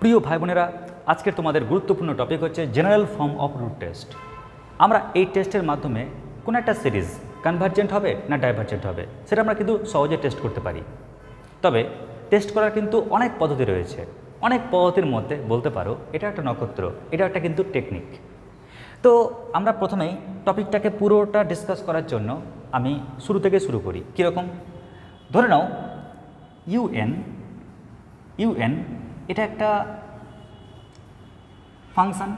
প্রিয় ভাই বোনেরা আজকের তোমাদের গুরুত্বপূর্ণ টপিক হচ্ছে general form of root test আমরা এই টেস্টের মাধ্যমে কোনো একটা সিরিজ কনভার্জেন্ট হবে না ডাইভার্জেন্ট হবে, সেটা আমরা কিন্তু সহজে টেস্ট করতে পারি। তবে টেস্ট করার কিন্তু অনেক পদ্ধতি রয়েছে। অনেক পদ্ধতির মধ্যে বলতে পারো, এটা একটা নক্ষত্র, এটা একটা কিন্তু টেকনিক তো আমরা প্রথমেই টপিকটাকে পুরোটা ডিসকাস করার জন্য আমি শুরু থেকে শুরু করি, কীরকম? ধরে নাও ইউএন ইউএন এটা একটা ফাংশান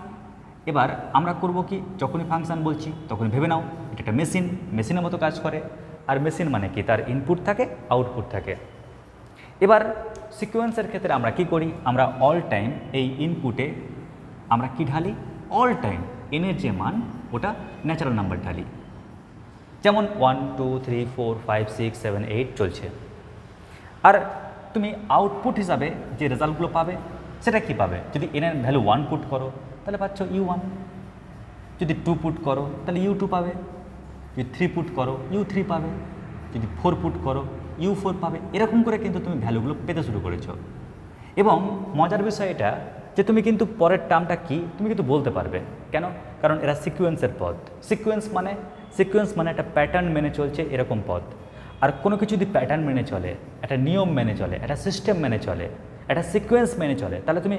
এবার আমরা করব কি? যখনই ফাংশান বলছি, তখনই ভেবে নাও, এটা একটা মেশিন মেশিনের মতো কাজ করে। আর মেশিন মানে কি? তার ইনপুট থাকে আউটপুট থাকে। এবার সিকোয়েন্সের ক্ষেত্রে আমরা কি করি? আমরা অল টাইম এই ইনপুটে আমরা কি ঢালি? অল টাইম এনের যে মান, ওটা ন্যাচারাল নাম্বার ঢালি। যেমন one two three four five six seven eight চলছে। আর তুমি আউটপুট হিসাবে যে রেজাল্টগুলো পাবে, সেটা কি পাবে? যদি এনের ভ্যালু ওয়ান পুট করো, তাহলে পাচ্ছ ইউ ওয়ান যদি টু পুট করো, তাহলে ইউ টু পাবে। যদি থ্রি পুট করো ইউ থ্রি পাবে। যদি ফোর পুট করো ইউ ফোর পাবে। এরকম করে কিন্তু তুমি ভ্যালুগুলো পেতে শুরু করেছ। এবং মজার বিষয় এটা যে তুমি কিন্তু পরের টার্মটা কি, তুমি কিন্তু বলতে পারবে। কেন? কারণ এরা সিকুয়েন্সের পথ সিকুয়েন্স মানে সিকুয়েন্স মানে একটা প্যাটার্ন মেনে চলছে এরকম পথ আর কোনো কিছু যদি প্যাটার্ন মেনে চলে, একটা নিয়ম মেনে চলে, একটা সিস্টেম মেনে চলে, একটা সিকোয়েন্স মেনে চলে, তাহলে তুমি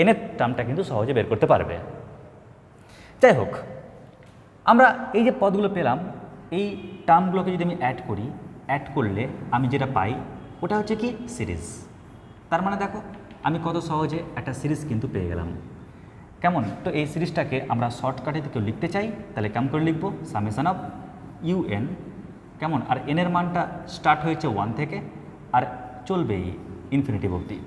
এনের টার্মটা কিন্তু সহজে বের করতে পারবে। যাই হোক, আমরা এই যে পদগুলো পেলাম, এই টার্মগুলোকে যদি আমি অ্যাড করি অ্যাড করলে আমি যেটা পাই, ওটা হচ্ছে কি সিরিজ তার মানে দেখো, আমি কত সহজে একটা সিরিজ কিন্তু পেয়ে গেলাম। কেমন? তো এই সিরিজটাকে আমরা শর্টকাটে কেউ লিখতে চাই, তাহলে কেমন করে লিখব? সামেশান অফ ইউএন কেমন? আর এনের মানটা স্টার্ট হয়েছে ওয়ান থেকে, আর চলবে এই ইনফিনিটিভ অবধি।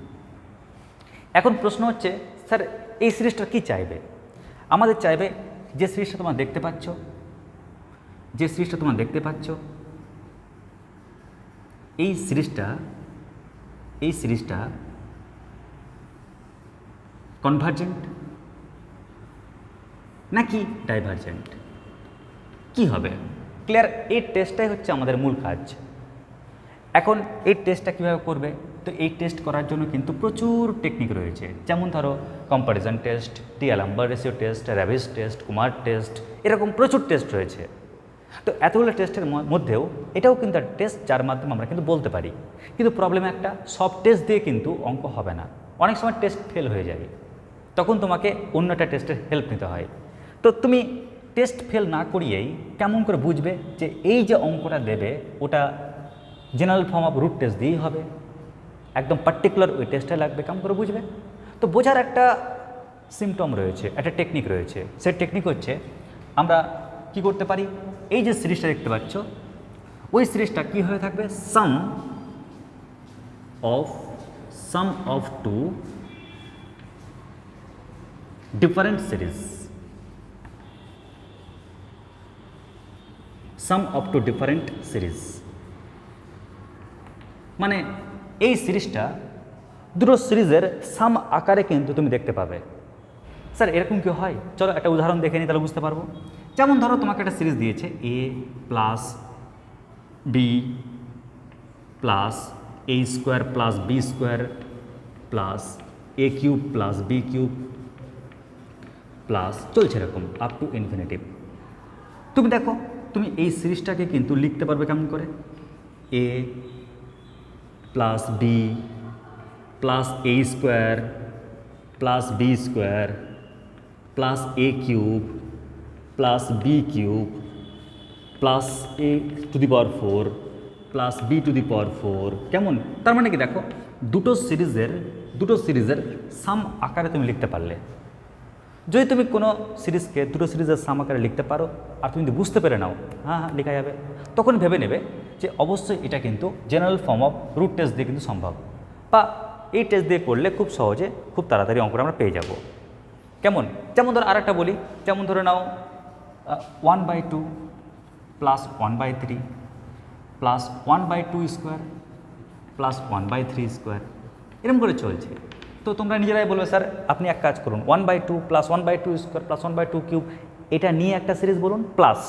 এখন প্রশ্ন হচ্ছে, স্যার, এই সিরিজটা কি চাইবে? আমাদের চাইবে যে সিরিজটা তোমরা দেখতে পাচ্ছ, যে সিরিজটা তোমরা দেখতে পাচ্ছ, এই সিরিজটা এই সিরিজটা কনভার্জেন্ট নাকি ডাইভার্জেন্ট কি হবে? ক্লিয়ার এই টেস্টটাই হচ্ছে আমাদের মূল কাজ। এখন এই টেস্টটা কীভাবে করবে? তো এই টেস্ট করার জন্য কিন্তু প্রচুর টেকনিক রয়েছে। যেমন ধরো comparison test d'Alembert ratio test Raabe's test Kummer test এরকম প্রচুর টেস্ট রয়েছে। তো এতগুলো টেস্টের মধ্যেও এটাও কিন্তু টেস্ট যার মাধ্যমে আমরা কিন্তু বলতে পারি। কিন্তু প্রবলেম একটা, সব টেস্ট দিয়ে কিন্তু অঙ্ক হবে না। অনেক সময় টেস্ট ফেল হয়ে যাবে। তখন তোমাকে অন্য একটা টেস্টের হেল্প নিতে হয়। তো তুমি টেস্ট ফেল না করিয়েই কেমন করে বুঝবে যে এই যে অঙ্কটা দেবে, ওটা general form of root test দিয়েই হবে। একদম পার্টিকুলার ওই টেস্টে লাগবে, কেমন করে বুঝবে? তো বোঝার একটা সিমটম রয়েছে, একটা টেকনিক রয়েছে। সে টেকনিক হচ্ছে, আমরা কি করতে পারি? এই যে সিরিজটা দেখতে পাচ্ছ, ওই সিরিজটা কি হয়ে থাকবে? Sum of sum of two different series sum of two different series মানে এই সিরিজটা দুটো সিরিজের সাম আকারে কিন্তু তুমি দেখতে পাবে। স্যার, এরকম কি হয়? চলো একটা উদাহরণ দেখে নিই, তাহলে বুঝতে পারব। যেমন ধরো, তোমাকে একটা সিরিজ দিয়েছে A plus B plus A square plus B square plus A cube plus B cube plus চলছে এরকম আপ টু ইনফিনিটিভ তুমি দেখো তুমি এই সিরিজটাকে কিন্তু লিখতে পারবে কেমন করে? A plus B plus A square plus B square plus A cube plus B cube plus A to the power four plus B to the power four কেমন? তার মানে কি দেখো, দুটো সিরিজের দুটো সিরিজের সাম আকারে তুমি লিখতে পারলে। যদি তুমি কোনো সিরিজকে, দুটো সিরিজের সাম আকারে লিখতে পারো, আর তুমি যদি বুঝতে পেরে নাও হ্যাঁ হ্যাঁ লেখা যাবে, তখন ভেবে নেবে যে অবশ্যই এটা কিন্তু general form of root test দিয়ে কিন্তু সম্ভব। বা এই টেস্ট দিয়ে করলে খুব সহজে, খুব তাড়াতাড়ি অঙ্কটা আমরা পেয়ে যাব। কেমন? যেমন ধরো আরেকটা বলি, যেমন ধরে নাও one by two plus one by three plus one by two square plus one by three square এরকম করে চলছে। তো তোমরা নিজেরাই বলবে, স্যার, আপনি এক কাজ করুন। One by two plus one by two square plus one by two cube এটা নিয়ে একটা সিরিজ বলুন plus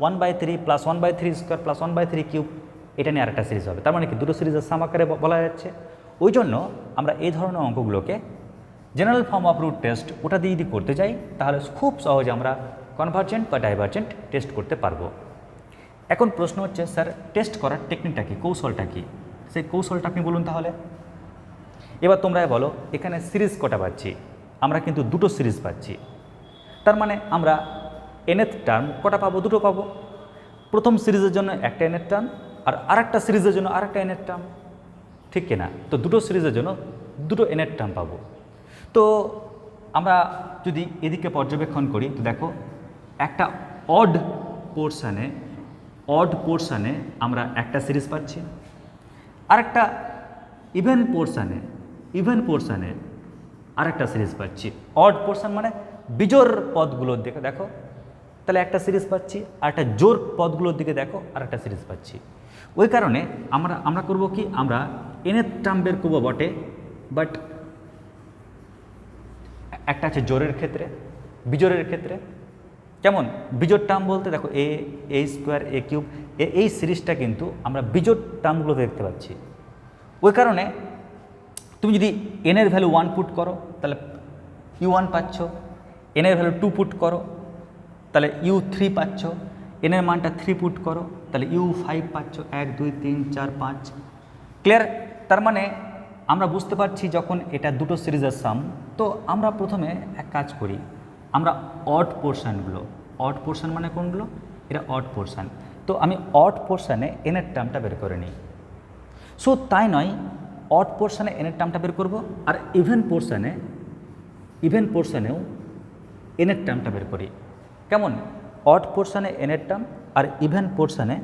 one by three plus one by three square plus one by three cube এটা নিয়ে আরেকটা সিরিজ হবে। তার মানে কি? দুটো সিরিজের সাম আকারে বলা যাচ্ছে। ওই জন্য আমরা এই ধরনের অঙ্কগুলোকে general form of root test ওটা দিয়ে যদি করতে যাই, তাহলে খুব সহজে আমরা কনভার্জেন্ট বা ডাইভার্জেন্ট টেস্ট করতে পারব। এখন প্রশ্ন হচ্ছে, স্যার টেস্ট করার টেকনিকটা কি? কৌশলটা কি? সেই কৌশলটা আপনি বলুন তাহলে। এবার তোমরা বলো, এখানে সিরিজ কটা পাচ্ছি? আমরা কিন্তু দুটো সিরিজ পাচ্ছি। তার মানে আমরা এনএথ টার্ম কটা পাবো? দুটো পাবো। প্রথম সিরিজের জন্য একটা এনএথ টার্ম আর আরেকটা সিরিজের জন্য আরেকটা এনএথ টার্ম ঠিক কিনা? তো দুটো সিরিজের জন্য দুটো এনএথ টার্ম পাবো। তো আমরা যদি এদিকে পর্যবেক্ষণ করি, তো দেখো, একটা অড পোর্শানে অড পোর্শানে আমরা একটা সিরিজ পাচ্ছি। আরেকটা ইভেন পোর্শানে ইভেন পোর্শানে আরেকটা সিরিজ পাচ্ছি। অড পোর্শন মানে বিজোর পদগুলোর দিকে দেখো। তাহলে একটা সিরিজ পাচ্ছি আর একটা জোর পদগুলোর দিকে দেখো আর একটা সিরিজ পাচ্ছি। ওই কারণে আমরা আমরা করব কি, আমরা এনের টার্ম বের করব বটে বাট একটা আছে জোরের ক্ষেত্রে বিজোরের ক্ষেত্রে। কেমন? বিজোর টার্ম বলতে দেখো এ এ স্কোয়ার এ কিউব এই সিরিজটা কিন্তু আমরা বিজোর টার্মগুলো দেখতে পাচ্ছি। ওই কারণে তুমি যদি এনের ভ্যালু ওয়ান পুট করো, তাহলে ইউ ওয়ান পাচ্ছ এনের ভ্যালু টু পুট করো, তাহলে ইউ থ্রি পাচ্ছ এনের মানটা থ্রি পুট করো, তাহলে ইউ ফাইভ পাচ্ছ, এক, দুই, তিন, চার, পাঁচ। ক্লিয়ার তার মানে আমরা বুঝতে পারছি যখন এটা দুটো সিরিজের সাম তো আমরা প্রথমে এক কাজ করি, আমরা অড পোর্শানগুলো অড পোর্শান মানে কোনগুলো? এটা অড পোর্শান তো আমি অড পোর্শানে এনের টার্মটা বের করে নিই। সো তাই নয় অড পোর্শানে এনের টার্মটা বের করব, আর ইভেন পোর্শানে ইভেন পোর্শানেও এনের টার্মটা বের করি। কেমন? অড পোর্শানে এনের টার্ম আর ইভেন পোর্শানে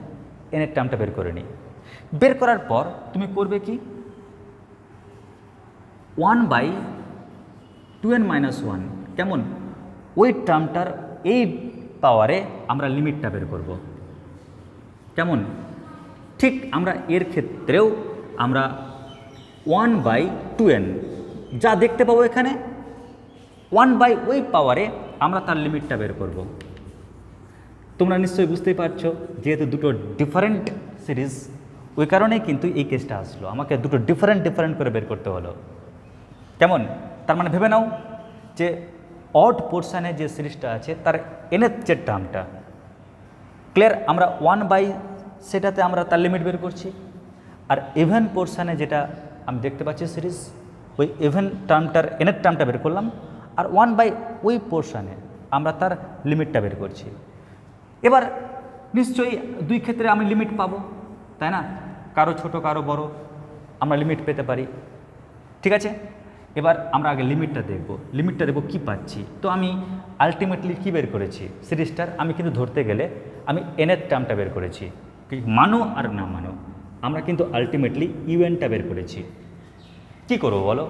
এনের টার্মটা বের করে নিই। বের করার পর তুমি করবে কি? One by two n minus one কেমন? ওই টার্মটার এই পাওয়ারে আমরা লিমিটটা বের করব। কেমন? ঠিক আমরা এর ক্ষেত্রেও আমরা ওয়ান বাই টু এন যা দেখতে পাবো এখানে ওয়ান বাই ওই পাওয়ারে আমরা তার লিমিটটা বের করব। তোমরা নিশ্চয়ই বুঝতেই পারছ, যেহেতু দুটো ডিফারেন্ট সিরিজ ওই কারণেই কিন্তু এই কেসটা আসলো। আমাকে দুটো ডিফারেন্ট ডিফারেন্ট করে বের করতে হলো। কেমন? তার মানে ভেবে নাও যে অড পোর্শানে যে সিরিজটা আছে, তার এনের যে টার্মটা ক্লিয়ার আমরা ওয়ান বাই সেটাতে আমরা তার লিমিট বের করছি। আর ইভেন পোর্শানে যেটা আমি দেখতে পাচ্ছি সিরিজ, ওই ইভেন টার্মটার এনের টার্মটা বের করলাম, আর ওয়ান বাই ওই পোর্শানে আমরা তার লিমিটটা বের করছি। এবার নিশ্চয়ই দুই ক্ষেত্রে আমি লিমিট পাবো, তাই না? কারও ছোট, কারও বড়, আমরা লিমিট পেতে পারি। ঠিক আছে? এবার আমরা আগে লিমিটটা দেখব। লিমিটটা দেখব কী পাচ্ছি। তো আমি আলটিমেটলি কী বের করেছি? সিরিজটার, আমি কিন্তু ধরতে গেলে আমি এনের টার্মটা বের করেছি। মানো আর না মানো। আমরা কিন্তু আলটিমেটলি ইউএনটা বের করেছি। কি করব বলো?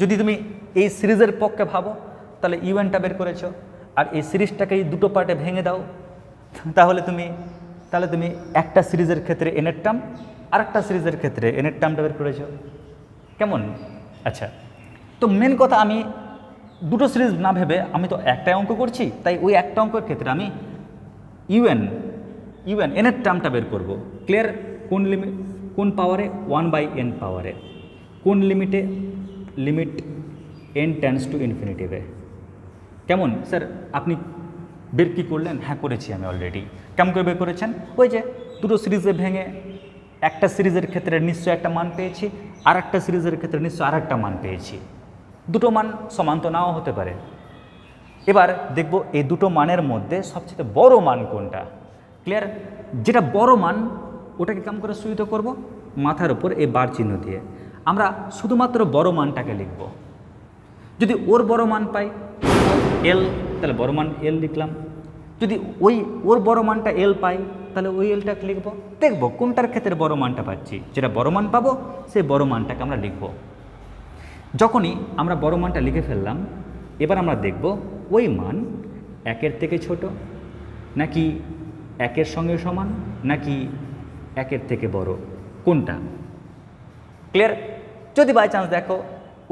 যদি তুমি এই সিরিজের পক্ষে ভাবো, তাহলে ইউএনটা বের করেছ। আর এই সিরিজটাকে দুটো পার্টে ভেঙে দাও। তাহলে তুমি তাহলে তুমি একটা সিরিজের ক্ষেত্রে এনের টার্ম আর একটা সিরিজের ক্ষেত্রে এনের টার্মটা বের করেছ। কেমন? আচ্ছা তো মেন কথা আমি দুটো সিরিজ না ভেবে আমি তো একটাই অঙ্ক করছি, তাই ওই একটা অঙ্কের ক্ষেত্রে আমি ইউএন ইউএন এনের টার্মটা বের করব। ক্লিয়ার কোন লিমিট কোন পাওয়ারে ওয়ান বাই এন পাওয়ারে কোন লিমিটে লিমিট এন টেন্স টু ইনফিনিটিভে কেমন? স্যার, আপনি বের কী করলেন? হ্যাঁ করেছি আমি অলরেডি কেমন করে বের করেছেন? ওই যে, দুটো সিরিজে ভেঙে একটা সিরিজের ক্ষেত্রে নিশ্চয় একটা মান পেয়েছি আর একটা সিরিজের ক্ষেত্রে নিশ্চয় আর একটা মান পেয়েছি। দুটো মান সমান তো নাও হতে পারে। এবার দেখব এই দুটো মানের মধ্যে সবচেয়ে বড় মান কোনটা? ক্লিয়ার যেটা বড় মান ওটাকে কেমন করে সুইত করব? মাথার উপর এই বার চিহ্ন দিয়ে। আমরা শুধুমাত্র বড় মানটাকে লিখব। যদি ওর বড় মান পাই এল তাহলে বড় মান এল লিখলাম। যদি ওই ওর বড় মানটা এল পাই, তাহলে ওই এলটাকে লিখব। দেখব কোনটার ক্ষেত্রে বড় মানটা পাচ্ছি। যেটা বড় মান পাবো, সেই বড় মানটাকে আমরা লিখব। যখনই আমরা বড় মানটা লিখে ফেললাম, এবার আমরা দেখব ওই মান একের থেকে ছোট, নাকি একের সঙ্গে সমান, নাকি একের থেকে বড়। কোনটা? ক্লিয়ার যদি বাই চান্স দেখো,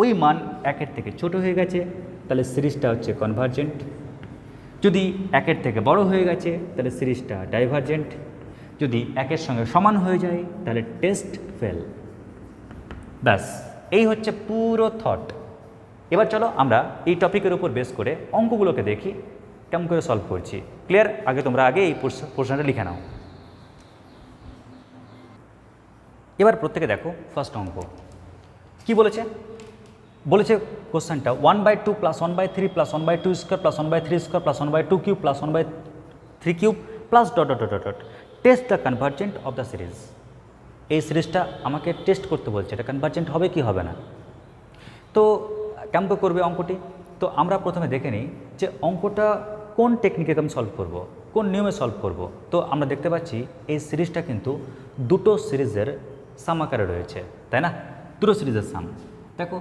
ওই মান একের থেকে ছোট হয়ে গেছে, তাহলে সিরিজটা হচ্ছে কনভার্জেন্ট যদি একের থেকে বড় হয়ে গেছে, তাহলে সিরিজটা ডাইভার্জেন্ট যদি একের সঙ্গে সমান হয়ে যায়, তাহলে টেস্ট ফেল ব্যাস, এই হচ্ছে পুরো থট এবার চলো আমরা এই টপিকের উপর বেস করে অঙ্কগুলোকে দেখি, কেমন করে সলভ করছি। ক্লিয়ার আগে তোমরা আগে এই প্রশ্নটা লিখে নাও। এবার প্রত্যেকে দেখো ফার্স্ট অঙ্ক। কি বলেছে? বলেছে কোশ্চেনটা one by two plus one by three plus one by two square plus one by three square plus one by two cube plus one by three cube plus dot dot dot dot test the convergent of the series এই সিরিজটা আমাকে test করতে বলছে। এটা convergent হবে কি হবে না? তো কেমন করবে অঙ্কটি? তো আমরা প্রথমে দেখে নিই যে অঙ্কটা কোন টেকনিকে আমি সলভ করব, কোন নিয়মে সলভ করব। তো আমরা দেখতে পাচ্ছি এই সিরিজটা কিন্তু দুটো সিরিজের সাম আকারে রয়েছে, তাই না? দুটো সিরিজের সাম। দেখো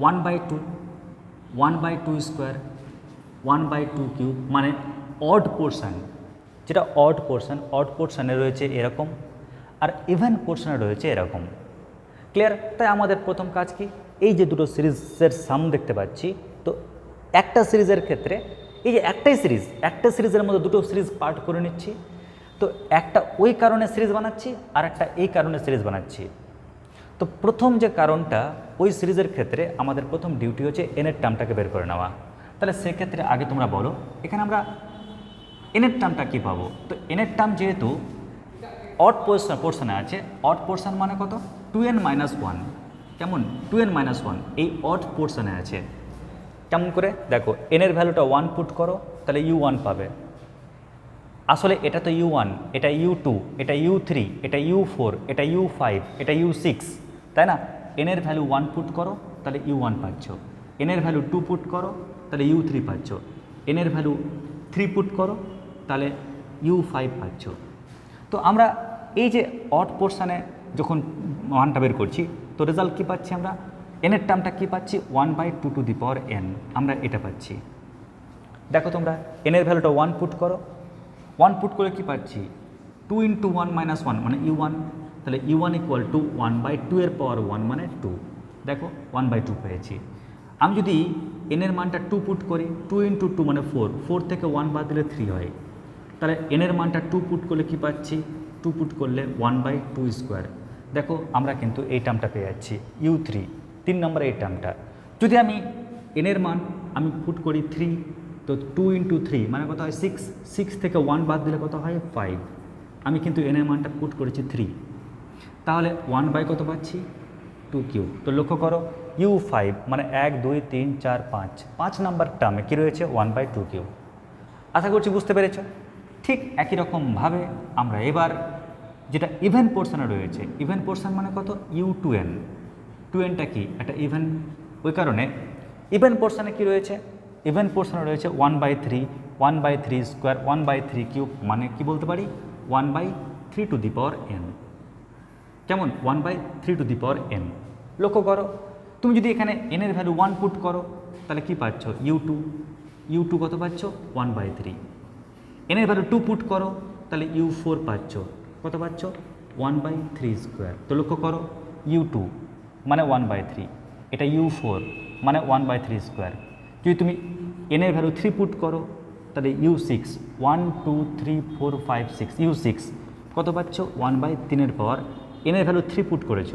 one by two one by two square one by two cube মানে অড পোর্শান যেটা অড পোর্শান অড পোর্শানে রয়েছে এরকম, আর ইভেন পোর্শানে রয়েছে এরকম। ক্লিয়ার তাই আমাদের প্রথম কাজ কি? এই যে দুটো সিরিজের সাম দেখতে পাচ্ছি, তো একটা সিরিজের ক্ষেত্রে, এই যে একটাই সিরিজ, একটা সিরিজের মধ্যে দুটো সিরিজ পার্ট করে নিচ্ছি তো একটা ওই কারণে সিরিজ বানাচ্ছি আর একটা এই কারণে সিরিজ বানাচ্ছি। তো প্রথম যে কারণটা, ওই সিরিজের ক্ষেত্রে আমাদের প্রথম ডিউটি হচ্ছে এনের টার্মটাকে বের করে নেওয়া। তাহলে সেক্ষেত্রে আগে তোমরা বলো, এখানে আমরা এনের টার্মটা কী পাবো? তো এনের টার্ম যেহেতু অট পোর্শন পোর্শনে আছে অট পোর্শন মানে কত? টু এন মাইনাস ওয়ান কেমন? টু এন মাইনাস ওয়ান এই অট পোর্শনে আছে। কেমন করে? দেখো এনের ভ্যালুটা ওয়ান পুট করো, তাহলে ইউ ওয়ান পাবে। আসলে এটা তো ইউ ওয়ান এটা ইউ টু এটা ইউ থ্রি এটা ইউ ফোর এটা ইউ ফাইভ এটা ইউ সিক্স তাই না? এনের ভ্যালু ওয়ান পুট করো, তাহলে ইউ ওয়ান পাচ্ছ। এনের ভ্যালু টু পুট করো, তাহলে ইউ থ্রি পাচ্ছ। এনের ভ্যালু থ্রি পুট করো, তাহলে ইউ ফাইভ পাচ্ছ। তো আমরা এই যে অট পোর্শানে যখন ওয়ানটা বের করছি, তো রেজাল্ট কী পাচ্ছি আমরা? এনের টার্মটা কী পাচ্ছি? One by two to the power n আমরা এটা পাচ্ছি। দেখো তোমরা এনের ভ্যালুটা ওয়ান পুট করো ওয়ান পুট করে কী পাচ্ছি? Two into one minus one মানে ইউ ওয়ান তাহলে u one equal to one by two এর পাওয়ার ওয়ান মানে টু দেখো ওয়ান বাই টু পেয়েছি। আমি যদি এনের মানটা টু পুট করি টু ইন্টু টু মানে ফোর ফোর থেকে ওয়ান বাদ দিলে থ্রি হয়। তাহলে এনের মানটা টু পুট করলে কী পাচ্ছি? টু পুট করলে ওয়ান বাই টু স্কোয়ার দেখো, আমরা কিন্তু এই টার্মটা পেয়ে যাচ্ছি ইউ থ্রি তিন নম্বর এই টার্মটা যদি আমি এনের মান, আমি পুট করি থ্রি তো টু ইন্টু থ্রি মানে কত হয়? সিক্স সিক্স থেকে ওয়ান বাদ দিলে কত হয়? ফাইভ আমি কিন্তু এনের মানটা পুট করেছি থ্রি তাহলে ওয়ান বাই কত পাচ্ছি? টু কিউ তো লক্ষ্য করো ইউ ফাইভ মানে এক, দুই, তিন, চার, পাঁচ। পাঁচ নাম্বার টার্মে কী রয়েছে? ওয়ান বাই টু কিউ আশা করছি বুঝতে পেরেছ? ঠিক একই রকমভাবে আমরা এবার যেটা ইভেন পোর্শনে রয়েছে ইভেন পোর্শন মানে কত? ইউ টু এন টু এনটা কি? একটা ইভেন ওই কারণে ইভেন পোর্শনে কি রয়েছে? ইভেন পোর্শনে রয়েছে one by three one by three square one by three cube মানে কি বলতে পারি? One by three to the power n কেমন? One by three to the power n লক্ষ্য করো, তুমি যদি এখানে এনের ভ্যালু ওয়ান পুট করো, তাহলে কি পাচ্ছ? ইউ টু ইউ টু কত পাচ্ছ? ওয়ান বাই থ্রি এনের ভ্যালু টু পুট করো, তাহলে ইউ ফোর পাচ্ছ। কত পাচ্ছ? ওয়ান বাই থ্রি স্কোয়ার তো লক্ষ্য করো ইউ টু মানে ওয়ান বাই থ্রি এটা ইউ ফোর মানে ওয়ান বাই থ্রি স্কোয়ার যদি তুমি এনের ভ্যালু থ্রি পুট করো, তাহলে u six one two three four five six u six কত পাচ্ছ? ওয়ান বাই তিনের পাওয়ার এনের ভ্যালু থ্রি পুট করেছ।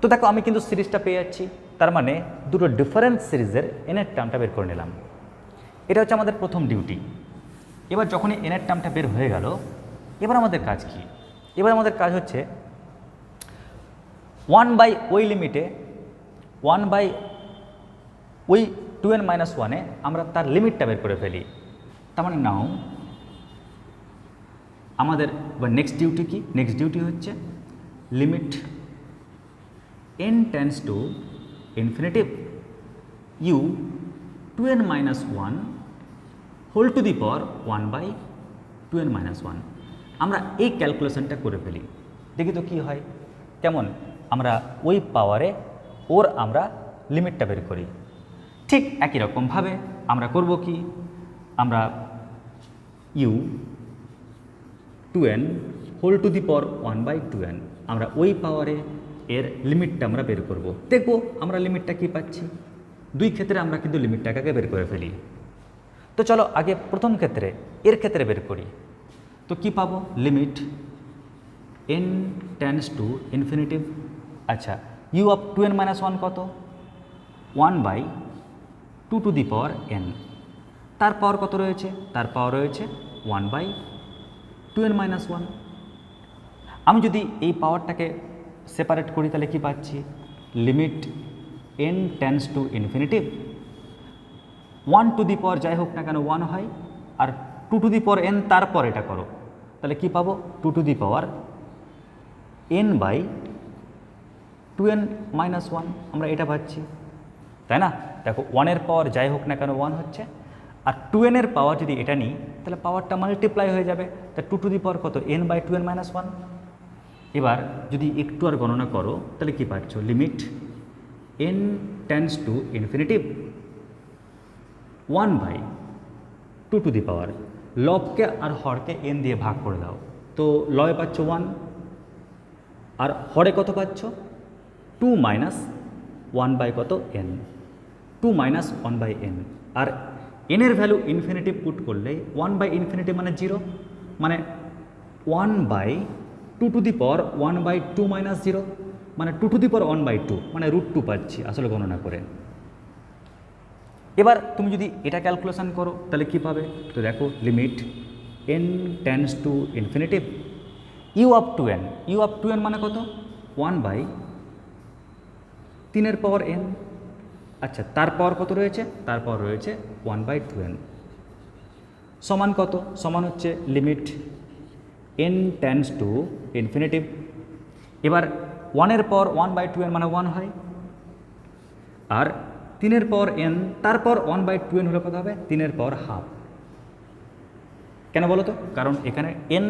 তো দেখো, আমি কিন্তু সিরিজটা পেয়ে যাচ্ছি, তার মানে দুটো ডিফারেন্ট সিরিজের এনের টার্মটা বের করে নিলাম। এটা হচ্ছে আমাদের প্রথম ডিউটি এবার যখনই এনের টার্মটা বের হয়ে গেল, এবার আমাদের কাজ কি? এবার আমাদের কাজ হচ্ছে ওয়ান বাই ওই লিমিটে ওয়ান বাই ওই টু এন মাইনাস ওয়ানে আমরা তার লিমিটটা বের করে ফেলি। তার মানে নাও আমাদের এবার নেক্সট ডিউটি কি? নেক্সট ডিউটি হচ্ছে limit n tends to infinitive u 2n minus 1 whole to the power 1 by 2n minus 1 আমরা এই ক্যালকুলেশনটা করে ফেলি। দেখি তো কী হয়। কেমন? আমরা ওই পাওয়ারে ওর আমরা লিমিটটা বের করি। ঠিক একই রকমভাবে আমরা করব কি? আমরা u two n whole to the power one by two n আমরা ওই পাওয়ারে এর লিমিটটা আমরা বের করব। দেখব আমরা লিমিটটা কি পাচ্ছি? দুই ক্ষেত্রে আমরা কিন্তু লিমিটটাকে বের করে ফেলি। তো চলো আগে প্রথম ক্ষেত্রে, এর ক্ষেত্রে বের করি। তো কি পাবো? Limit n tends to infinity আচ্ছা u of two n minus one কত? One by two to the power n তার পাওয়ার কত রয়েছে? তার পাওয়ার রয়েছে one by two n minus one আমি যদি এই পাওয়ারটাকে সেপারেট করি, তাহলে কি পাচ্ছি? Limit n tends to infinity one to the power যাই হোক না কেন ওয়ান হয়, আর two to the power n তারপর এটা করো। তাহলে কি পাবো? Two to the power n by two n minus one আমরা এটা পাচ্ছি। তাই না? দেখো ওয়ানের পাওয়ার যাই হোক না কেন ওয়ান হচ্ছে, আর টু এনের পাওয়ার যদি এটা নিই, তাহলে পাওয়ারটা মাল্টিপ্লাই হয়ে যাবে। তা টু টু দি পাওয়ার কত? N by two n minus one এবার যদি একটু আর গণনা করো, তাহলে কি পাচ্ছ? Limit n tends to infinity one by two to the power লবকে আর হরকে এন দিয়ে ভাগ করে দাও। তো লয়ে পাচ্ছ ওয়ান আর হরে কত পাচ্ছ? টু মাইনাস ওয়ান বাই কত? N two minus one by n আর এনের ভ্যালু ইনফিনিটিভ পুট করলে ওয়ান বাই ইনফিনিটিভ মানে জিরো মানে one by two to the power one by two minus zero মানে two to the power one by two মানে root two পাচ্ছি আসলে গণনা করে। এবার তুমি যদি এটা ক্যালকুলেশন করো, তাহলে কি পাবে? তো দেখো limit n tends to infinity u of two n u of two n মানে কত? ওয়ান বাই তিনের পাওয়ার এন আচ্ছা তার কত রয়েছে? তার রয়েছে ওয়ান বাই টু এন সমান কত? সমান হচ্ছে limit n tends to infinity এবার ওয়ানের power one by two n মানে ওয়ান হয়। আর তিনের পাওয়ার এন তারপর ওয়ান বাই টু এন হলে কত হবে? তিনের পাওয়ার হাফ কেন বলো তো? কারণ এখানে n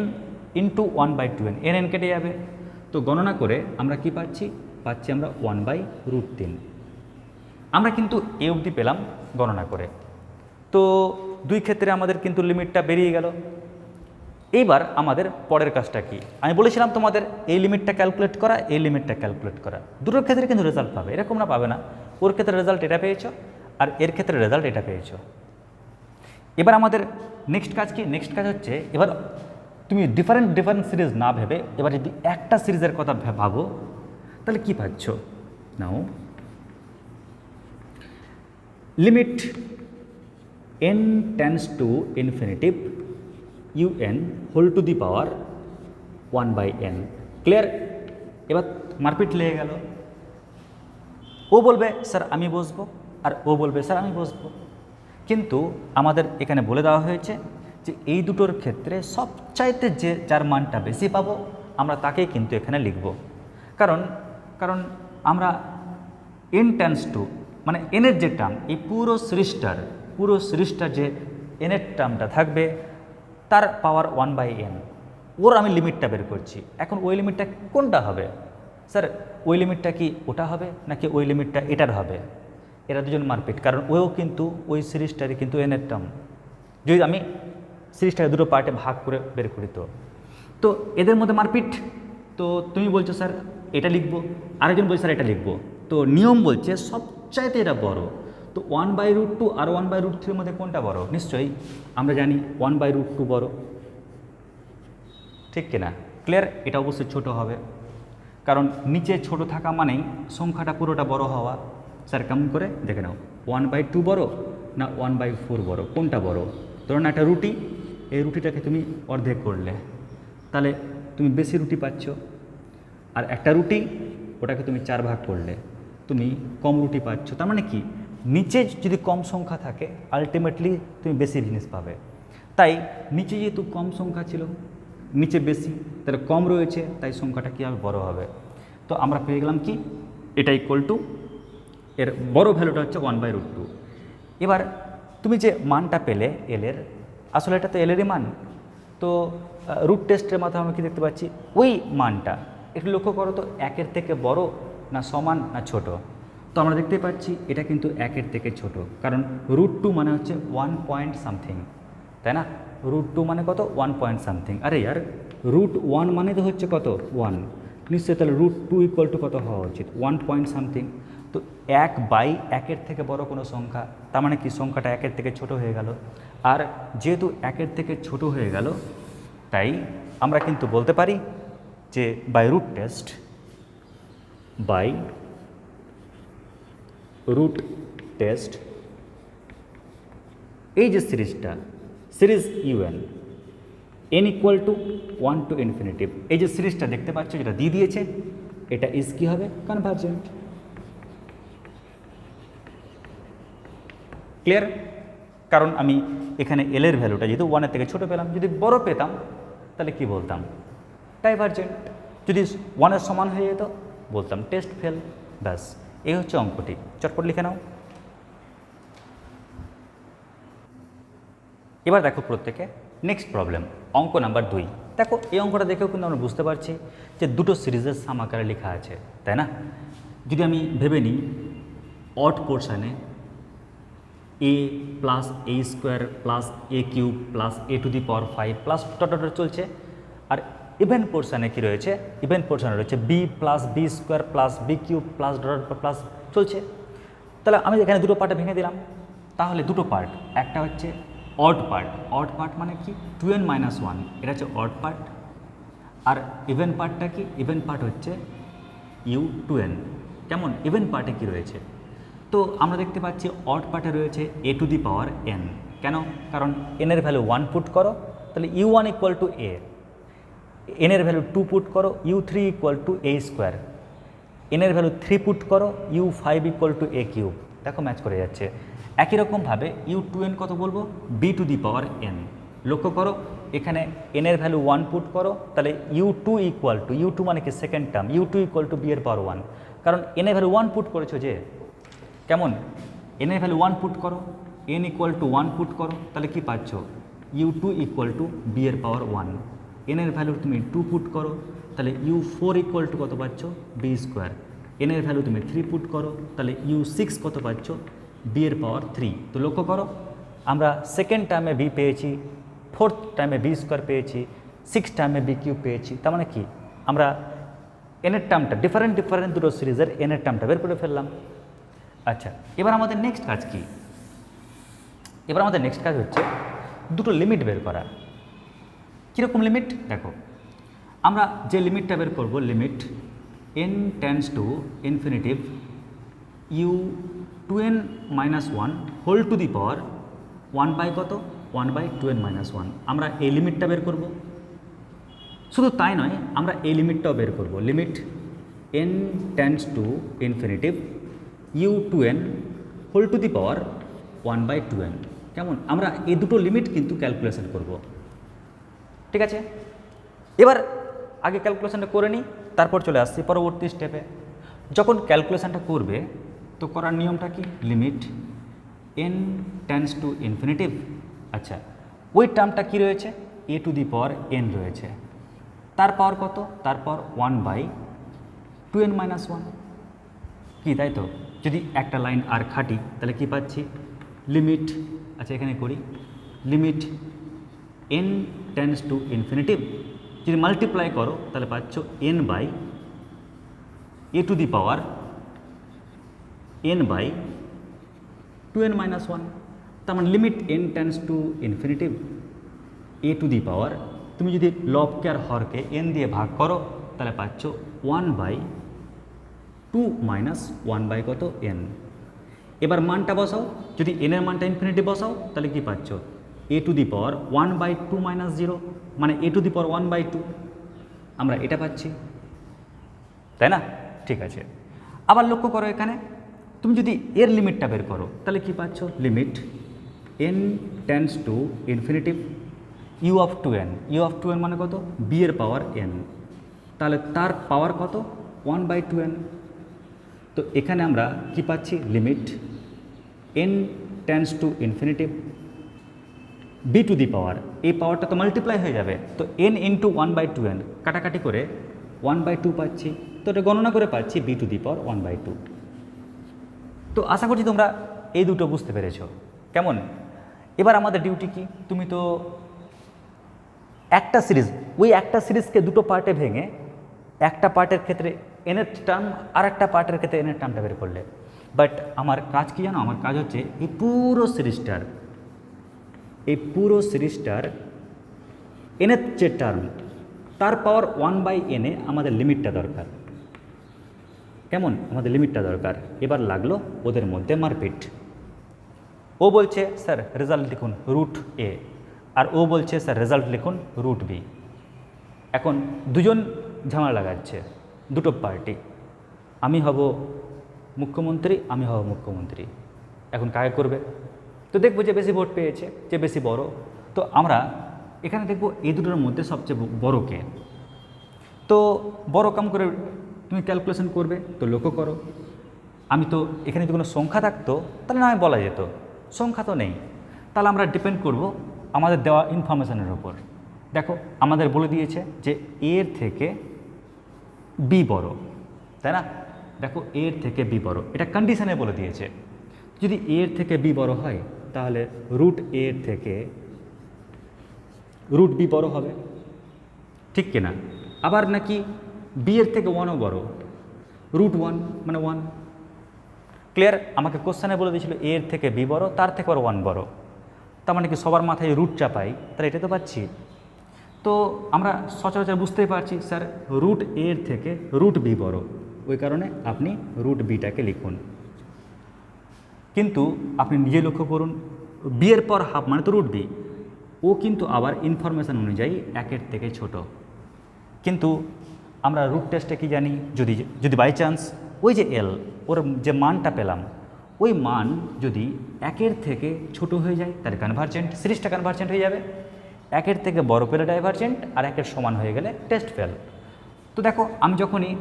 into one by two n n n কেটে যাবে। তো গণনা করে আমরা কি পাচ্ছি? পাচ্ছি আমরা ওয়ান বাই রুট তিন। আমরা কিন্তু এ অবধি পেলাম গণনা করে। তো দুই ক্ষেত্রে আমাদের কিন্তু লিমিটটা বেরিয়ে গেল। এইবার আমাদের পরের কাজটা কি? আমি বলেছিলাম তোমাদের এই লিমিটটা ক্যালকুলেট করা, এই লিমিটটা ক্যালকুলেট করা। দুটোর ক্ষেত্রে কিন্তু রেজাল্ট পাবে, এরকম না পাবে না। ওর ক্ষেত্রে রেজাল্ট এটা পেয়েছ, আর এর ক্ষেত্রে রেজাল্ট এটা পেয়েছ। এবার আমাদের নেক্সট কাজ কি? নেক্সট কাজ হচ্ছে, এবার তুমি ডিফারেন্ট ডিফারেন্ট সিরিজ না ভেবে, এবার যদি একটা সিরিজের কথা ভাবো, তাহলে কি পাচ্ছ now. Limit n tends to infinity u n whole to the power one by n clear এবার মারপিট লেগে গেল। ও বলবে, স্যার, আমি বসবো। আর ও বলবে, স্যার, আমি বসবো। কিন্তু আমাদের এখানে বলে দেওয়া হয়েছে যে, এই দুটোর ক্ষেত্রে সবচাইতে যে, যার মানটা বেশি পাবো, আমরা তাকেই কিন্তু এখানে লিখব। কারণ কারণ আমরা এন টেন্স টু মানে এনের যে টার্ম এই পুরো সিরিজটার পুরো সিরিজটার যে এনের টার্মটা থাকবে, তার পাওয়ার ওয়ান বাই এন ওর আমি লিমিটটা বের করছি। এখন ওই লিমিটটা কোনটা হবে? স্যার ওই লিমিটটা কি ওটা হবে, নাকি ওই লিমিটটা এটার হবে? এরা দুজন মারপিট, কারণ ওও কিন্তু ওই সিরিজটারই কিন্তু এনের টার্ম যদি আমি সিরিজটাকে দুটো পার্টে ভাগ করে বের করি তো। তো এদের মধ্যে মারপিট, তো তুমি বলছো স্যার এটা লিখব। আরেকজন বলছে স্যার এটা লিখব। তো নিয়ম বলছে সবচাইতে এটা বড়। তো ওয়ান বাই রুট টু আর ওয়ান বাই রুট থ্রির মধ্যে কোনটা বড়? নিশ্চয়ই আমরা জানি ওয়ান বাই রুট টু বড়। ঠিক কিনা? ক্লিয়ার এটা অবশ্যই ছোট হবে। কারণ নিচে ছোট থাকা মানেই সংখ্যাটা পুরোটা বড় হওয়া। স্যার কেমন করে? দেখে নাও। ওয়ান বাই টু বড় না ওয়ান বাই ফোর বড়? কোনটা বড়? ধরুন একটা রুটি, এই রুটিটাকে তুমি অর্ধেক করলে। তাহলে তুমি বেশি রুটি পাচ্ছ। আর একটা রুটি, ওটাকে তুমি চার ভাগ করলে। তুমি কম রুটি পাচ্ছ, তার মানে কি? নিচে যদি কম সংখ্যা থাকে আলটিমেটলি তুমি বেশি জিনিস পাবে। তাই নিচে যেহেতু কম সংখ্যা ছিল, নিচে বেশি, তাহলে কম রয়েছে, তাই সংখ্যাটা কীভাবে বড় হবে? তো আমরা পেয়ে গেলাম কি? এটা ইকুয়াল টু এর বড় ভ্যালুটা হচ্ছে ওয়ান বাই রুট টু এবার তুমি যে মানটা পেলে এলের আসলে এটা তো এলেরই মান। তো রুট টেস্টের মাধ্যমে আমি কি দেখতে পাচ্ছি? ওই মানটা, একটু লক্ষ্য করো তো, একের থেকে বড় না সমান না ছোট। তো আমরা দেখতে পাচ্ছি এটা কিন্তু একের থেকে ছোট, কারণ রুট টু মানে হচ্ছে ওয়ান পয়েন্ট সামথিং তাই না? রুট টু মানে কত? ওয়ান পয়েন্ট সামথিং আরে ইয়ার রুট ওয়ান মানে তো হচ্ছে কত? ওয়ান নিশ্চয়ই তাহলে রুট টু ইকুয়াল টু কত হওয়া উচিত? ওয়ান পয়েন্ট সামথিং তো এক বাই একের থেকে বড় কোনো সংখ্যা, তার মানে কি? সংখ্যাটা একের থেকে ছোট হয়ে গেল। আর যেহেতু একের থেকে ছোট হয়ে গেল, তাই আমরা কিন্তু বলতে পারি যে by root test by root test এই যে সিরিজটা, series u n n equal to one to infinity এই যে সিরিজটা দেখতে পাচ্ছ, যেটা দিয়ে দিয়েছে, এটা ইজ কী হবে? কনভার্জেন্ট ক্লিয়ার কারণ আমি এখানে এল এর ভ্যালুটা যেহেতু ওয়ানের থেকে ছোটো পেলাম, যদি বড় পেতাম, তাহলে কি বলতাম? ডাইভার্জেন্ট যদি ওয়ানের সমান হয়ে যেত বলতাম টেস্ট ফেল ব্যাস, এই হচ্ছে অঙ্কটি। চটপট লিখে নাও। এবার দেখো প্রত্যেকে নেক্সট প্রবলেম অঙ্ক নাম্বার দুই। দেখো, এই অঙ্কটা দেখেও কিন্তু আমরা বুঝতে পারছি যে দুটো সিরিজের সাম আকারে লেখা আছে, তাই না? যদি আমি ভেবে নিই odd পোর্শানে a plus a square plus a cube plus a to the power five plus dot চলছে ইভেন্ট পোর্শানে কী রয়েছে? ইভেন্ট পোর্শানে রয়েছে b plus b square plus b cube plus dot plus চলছে। তাহলে আমি এখানে দুটো পার্টে ভেঙে দিলাম, তাহলে দুটো পার্ট একটা হচ্ছে অড পার্ট অড পার্ট মানে কি? টু এন মাইনাস ওয়ান এটা হচ্ছে অড পার্ট আর ইভেন পার্টটা কি? ইভেন পার্ট হচ্ছে ইউ টু এন কেমন? ইভেন পার্টে কি রয়েছে? তো আমরা দেখতে পাচ্ছি অড পার্টে রয়েছে এ টু দি পাওয়ার এন কেন? কারণ এনের ভ্যালু ওয়ান পুট করো, তাহলে u one equal to a এনের ভ্যালু টু পুট করো u three equal to a square এনের ভ্যালু থ্রি পুট করো u five equal to a cube দেখো ম্যাচ করে যাচ্ছে। একই রকমভাবে ইউ টু এন কত বলব? B to the power n লক্ষ্য করো, এখানে এনের ভ্যালু ওয়ান পুট করো, তাহলে u two equal to u two মানে কি second term u two equal to b এর পাওয়ার ওয়ান কারণ এনের ভ্যালু ওয়ান পুট করেছ যে, কেমন? এনের ভ্যালু ওয়ান পুট করো n equal to one put করো, তাহলে কি পাচ্ছ? U two equal to b এর পাওয়ার ওয়ান এনের ভ্যালু তুমি টু পুট করো, তাহলে ইউ ফোর ইকুয়াল টু কত পাচ্ছ? বি স্কোয়ার এনের ভ্যালু তুমি থ্রি পুট করো, তাহলে ইউ সিক্স কত পাচ্ছ? বি এর পাওয়ার থ্রি তো লক্ষ্য করো, আমরা সেকেন্ড টার্মে বি পেয়েছি ফোর্থ টাইমে বি স্কোয়ার পেয়েছি সিক্স টাইমে বি কিউ পেয়েছি, তার মানে কি? আমরা এনের টার্মটা ডিফারেন্ট ডিফারেন্ট দুটো সিরিজের এনের টার্মটা বের করে ফেললাম। আচ্ছা এবার আমাদের নেক্সট কাজ কি? এবার আমাদের নেক্সট কাজ হচ্ছে দুটো লিমিট বের করা। কীরকম লিমিট দেখো, আমরা যে লিমিটটা বের করব limit n tends to infinity u two n minus one whole to the power one by কত? One by two n minus one আমরা এই লিমিটটা বের করব। শুধু তাই নয়, আমরা এই লিমিটটাও বের করব। Limit n tends to infinity u two n whole to the power one by two n কেমন? আমরা এই দুটো লিমিট কিন্তু ক্যালকুলেশন করব। ঠিক আছে? এবার আগে ক্যালকুলেশানটা করে নিই, তারপর চলে আসছি পরবর্তী স্টেপে যখন ক্যালকুলেশানটা করবে, তো করার নিয়মটা কি? Limit n tends to infinity আচ্ছা ওই টার্মটা কি রয়েছে? এ টু দি পাওয়ার এন রয়েছে। তার পাওয়ার কত? তারপর one by two n minus one কি, তাই তো? যদি একটা লাইন আর খাটি, তাহলে কি পাচ্ছি? লিমিট আচ্ছা এখানে করি। Limit n tends to infinity যদি মাল্টিপ্লাই করো, তাহলে পাচ্ছ n by a to the power n by two n minus one তার মানে limit n tends to infinity a to the power তুমি যদি লবকে আর হরকে এন দিয়ে ভাগ করো, তাহলে পাচ্ছ one by two minus one by কত এন এবার মানটা বসাও, যদি এনের মানটা ইনফিনিটি বসাও, তাহলে কি পাচ্ছ? A to the power one by two minus zero মানে a to the power one by two. আমরা এটা পাচ্ছি। তাই না? ঠিক আছে। আবার লক্ষ্য করো এখানে, তুমি যদি এর লিমিটটা বের করো, তাহলে কি পাচ্ছ? Limit n tends to infinity u of two n u of two n মানে কত? বি এর পাওয়ার এন তাহলে তার পাওয়ার কত? ওয়ান বাই টু এন তো এখানে আমরা কি পাচ্ছি? Limit n tends to infinity b to the power এই পাওয়ারটা তো মাল্টিপ্লাই হয়ে যাবে। তো n into one by two n কাটাকাটি করে ওয়ান বাই টু পাচ্ছি। তো এটা গণনা করে পাচ্ছি b to the power one by two তো আশা করছি তোমরা এই দুটো বুঝতে পেরেছ। কেমন? এবার আমাদের ডিউটি কি? তুমি তো একটা সিরিজ ওই একটা সিরিজকে দুটো পার্টে ভেঙে একটা পার্টের ক্ষেত্রে এনের টার্ম আর একটা পার্টের ক্ষেত্রে এনের টার্মটা বের করলে। বাট আমার কাজ কি জানো? আমার কাজ হচ্ছে এই পুরো সিরিজটার এই পুরো সিরিজটার এনের যে টার্ম তার পাওয়ার ওয়ান বাই এনে আমাদের লিমিটটা দরকার। কেমন? আমাদের লিমিটটা দরকার। এবার লাগল ওদের মধ্যে মারপিট। ও বলছে, স্যার রেজাল্ট লিখুন রুট এ আর ও বলছে, স্যার রেজাল্ট লিখুন রুট বি এখন দুজন ঝামেলা লাগাচ্ছে, দুটো পার্টি আমি হব মুখ্যমন্ত্রী, আমি হব মুখ্যমন্ত্রী। এখন কাকে করবে? তো দেখব যে বেশি ভোট পেয়েছে, যে বেশি বড়। তো আমরা এখানে দেখব এই দুটোর মধ্যে সবচেয়ে বড় কে? তো বড় কাম করে তুমি ক্যালকুলেশন করবে, তো লক্ষ্য করো। আমি তো, এখানে যদি কোনো সংখ্যা থাকতো, তাহলে না হয় বলা যেত। সংখ্যা তো নেই। তাহলে আমরা ডিপেন্ড করব আমাদের দেওয়া ইনফরমেশনের উপর। দেখো, আমাদের বলে দিয়েছে যে এর থেকে বি বড়, তাই না? দেখো, এর থেকে বি বড়। এটা কন্ডিশনে বলে দিয়েছে। যদি এর থেকে বি বড় হয় তাহলে রুট এর থেকে রুট বি বড় হবে। ঠিক কিনা? আবার নাকি বি এর থেকে ওয়ানও বড়? রুট ওয়ান মানে ওয়ান ক্লিয়ার আমাকে কোশ্চেনে বলে দিয়েছিল এ এর থেকে বি বড়, তার থেকে আবার ওয়ান বড়। তার মানে কি সবার মাথায় রুট চাপাই? তাহলে এটা তো পাচ্ছি। তো আমরা সচরাচর বুঝতেই পারছি, স্যার রুট এর থেকে রুট বি বড়। ওই কারণে আপনি রুট বিটাকে লিখুন। কিন্তু আপনি নিজে লক্ষ্য করুন, বিয়ের পর হাফ মানে তো রুট বি ও কিন্তু আবার ইনফরমেশান অনুযায়ী একের থেকে ছোট। কিন্তু আমরা রুট টেস্টে কি জানি, যদি যদি বাই চান্স ওই যে এল ওর যে মানটা পেলাম, ওই মান যদি একের থেকে ছোট হয়ে যায় তাহলে কনভার্জেন্ট সিরিজটা কনভার্জেন্ট হয়ে যাবে। একের থেকে বড় পেলে ডাইভার্জেন্ট আর একের সমান হয়ে গেলে টেস্ট ফেল তো দেখো, আমি যখনই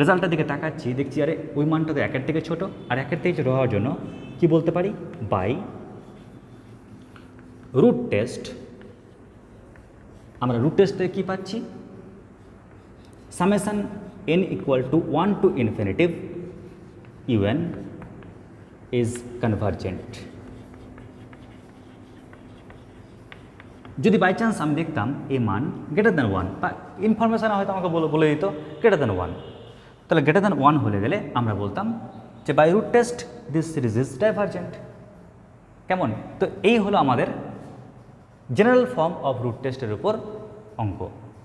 রেজাল্টের দিকে তাকাচ্ছি, দেখছি, আরে, ওই মানটা তো একের থেকে ছোট, আর একের থেকে ছোটো হওয়ার জন্য কি বলতে পারি? By root test. আমরা রুট টেস্টে কী পাচ্ছি? summation n equal to 1 to infinitive, un is convergent যদি বাই চান্স আমি দেখতাম এ মান গ্রেটার দ্যান ওয়ান বা ইনফরমেশান হয়তো আমাকে বলে বলে দিত গ্রেটার দ্যান ওয়ান তাহলে গ্রেটার দ্যান ওয়ান হলে গেলে আমরা বলতাম যে by root test this series is divergent কেমন? তো এই হলো আমাদের জেনারেল ফর্ম অফ রুট টেস্টের উপর অঙ্ক।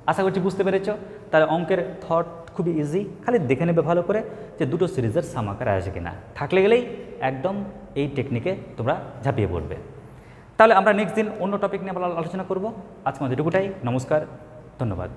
আশা করছি বুঝতে পেরেছ? তাহলে অঙ্কের থট খুবই ইজি খালি দেখে নেবে ভালো করে যে দুটো সিরিজের সামাকার আছে কিনা। থাকলে গেলেই একদম এই টেকনিকে তোমরা ঝাঁপিয়ে পড়বে। তাহলে আমরা নেক্সট দিন অন্য টপিক নিয়ে আলোচনা করব। আজকে আমাদের এটুকুটাই। নমস্কার। ধন্যবাদ।